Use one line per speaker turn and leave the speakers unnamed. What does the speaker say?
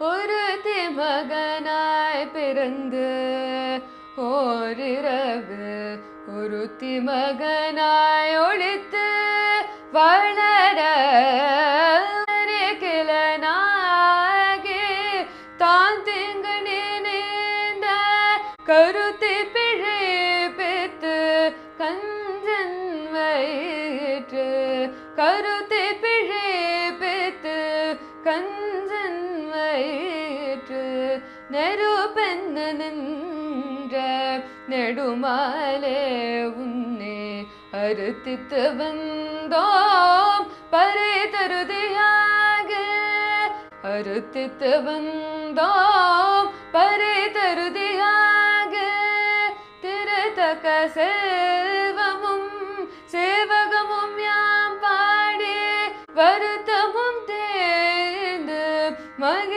ஒரு திமகனாய் பிறந்து ஓரிரவு ஒரு திமகனாய் ஒழித்து வளர கிளனாகி தான் திங்கு நினைந்த கருத்தை பிழைப்பித்து கஞ்சன் வயிற்று கருத்தை பிழைப்பித்து கஞ்ச வயிற்று நெருப்பென்ன நின்ற நெடுமாலே உன்னே அறுத்தித்து வந்தோம் பறை தருதியாக அறுத்தித்து வந்தோம் பறை தருதியாக திருத்தக்க செல்வமும் சேவகமும் யாம் பாடி வருத்தமும் தேர்ந்து மகிழ்ந்தலுறும் பாவாய்